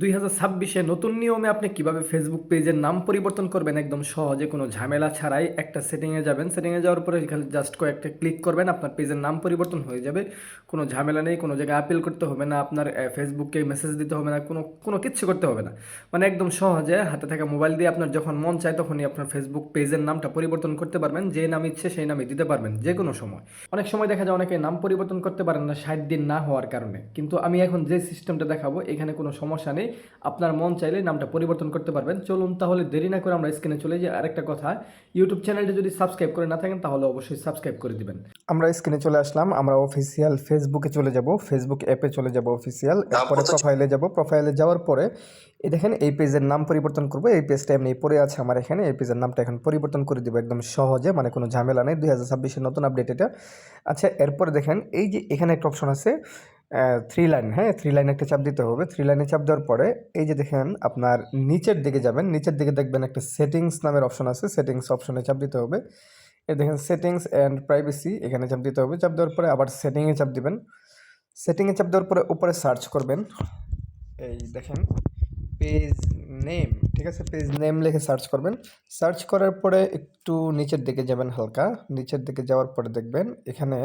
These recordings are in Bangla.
দুই হাজার ছাব্বিশে নতুন নিয়মে আপনি কীভাবে ফেসবুক পেজের নাম পরিবর্তন করবেন একদম সহজে, কোনো ঝামেলা ছাড়াই একটা সেটিংয়ে যাবেন। সেটিংয়ে যাওয়ার পরে এখানে জাস্ট কয়েকটা ক্লিক করবেন, আপনার পেজের নাম পরিবর্তন হয়ে যাবে। কোনো ঝামেলা নেই, কোনো জায়গায় আপিল করতে হবে না, আপনার ফেসবুককে মেসেজ দিতে হবে না, কোনো কোনো কিচ্ছু করতে হবে না। মানে একদম সহজে হাতে থাকা মোবাইল দিয়ে আপনার যখন মন চায় তখনই আপনার ফেসবুক পেজের নামটা পরিবর্তন করতে পারবেন। যে নাম ইচ্ছে সেই নামই দিতে পারবেন, যে কোনো সময়। অনেক সময় দেখা যায় অনেকে নাম পরিবর্তন করতে পারেন না, ষাট দিন না হওয়ার কারণে। কিন্তু আমি এখন যে সিস্টেমটা দেখাবো, এখানে কোনো সমস্যা নেই। আপনার মন চাইলে নামটা পরিবর্তন করতে পারবেন। চলুন তাহলে দেরি না করে আমরা স্ক্রিনে চলে যাই। আরেকটা কথা ইউটিউব চ্যানেলটা যদি সাবস্ক্রাইব করে না থাকেন তাহলে অবশ্যই সাবস্ক্রাইব করে দিবেন। আমরা স্ক্রিনে চলে আসলাম। আমরা অফিসিয়াল ফেসবুকে চলে যাব। ফেসবুক অ্যাপে চলে যাব অফিসিয়াল এরপরে প্রোফাইলে যাব। প্রোফাইলে যাওয়ার পরে এই দেখেন এই পেজের নাম পরিবর্তন করব। এই পেজটা এমনি পড়ে আছে আমার এখানে। এই পেজের নামটা এখন পরিবর্তন করে দিব একদম সহজে মানে কোনো ঝামেলা নেই। দুই হাজার ছাব্বিশের নতুন আপডেট এটা। আচ্ছা এরপরে দেখেন এই যে এখানে একটা অপশন আছে থ্রি লাইন হ্যাঁ থ্রি লাইনে একটা চাপ দিতে হবে। থ্রি লাইনে চাপ দেওয়ার পরে এই যে দেখেন আপনার নিচের দিকে যাবেন, নিচের দিকে দেখবেন একটা সেটিংস নামের অপশন আছে সেটিংস অপশনে চাপ দিতে হবে। এই দেখেন সেটিংস অ্যান্ড প্রাইভেসি এখানে চাপ দিতে হবে। চাপ দেওয়ার পরে আবার সেটিংয়ে চাপ দিবেন। সেটিংয়ে চাপ দেওয়ার পরে উপরে সার্চ করবেন। এই দেখেন পেজ নেম ঠিক আছে? পেজ নেম লিখে সার্চ করবেন। সার্চ করার পরে একটু নিচের দিকে যাবেন হালকা। নিচের দিকে যাওয়ার পরে দেখবেন এখানে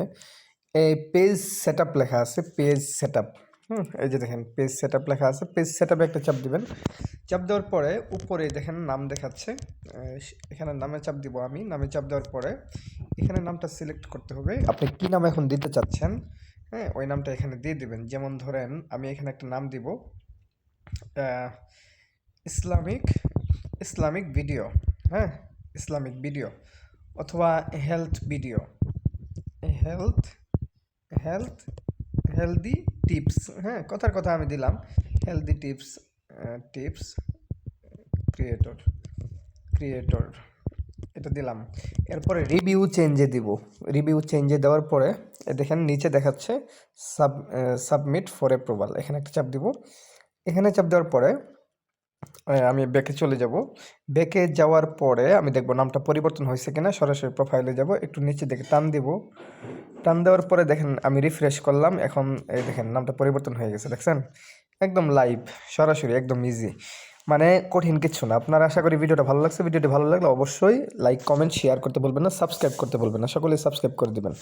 এই পেজ সেট লেখা আছে পেজ সেট হুম, এই যে দেখেন পেজ সেট লেখা আছে। পেজ সেট একটা চাপ দিবেন। চাপ দেওয়ার পরে উপরে দেখেন নাম দেখাচ্ছে। এখানে নামে চাপ দিব আমি। নামে চাপ দেওয়ার পরে এখানে নামটা সিলেক্ট করতে হবে। আপনি কি নাম এখন দিতে চাচ্ছেন? হ্যাঁ ওই নামটা এখানে দিয়ে দিবেন। যেমন ধরেন, আমি এখানে একটা নাম দিব। ইসলামিক ইসলামিক ভিডিও হ্যাঁ ইসলামিক ভিডিও অথবা health video health health healthy tips হ্যাঁ কথার কথা আমি দিলাম। Healthy tips tips creator creator এটা দিলাম। এরপরে রিভিউ চেঞ্জে দিব। রিভিউ চেঞ্জে দেওয়ার পরে দেখেন নিচে দেখাচ্ছে সাব সাবমিট ফর অ্যাপ্রুভাল এখানে একটা চাপ দিব। এখানে চাপ দেওয়ার পরে আমি ব্যাকে চলে যাব। ব্যাকে যাওয়ার পরে আমি দেখব নামটা পরিবর্তন হয়েছে কিনা, সরাসরি প্রোফাইলে যাব, একটু নিচে দেখে টান দিব। টান দেওয়ার পরে দেখেন আমি রিফ্রেশ করলাম, এখন এই দেখেন নামটা পরিবর্তন হয়ে গেছে, দেখছেন? একদম লাইভ সরাসরি একদম ইজি মানে কঠিন কিছু না, আপনার আশা করি ভিডিওটা ভালো লাগছে, ভিডিওটি ভালো লাগলে অবশ্যই লাইক কমেন্ট শেয়ার করতে বলবেন না সাবস্ক্রাইব করতে বলবেন না, সকলেই সাবস্ক্রাইব করে দিবেন।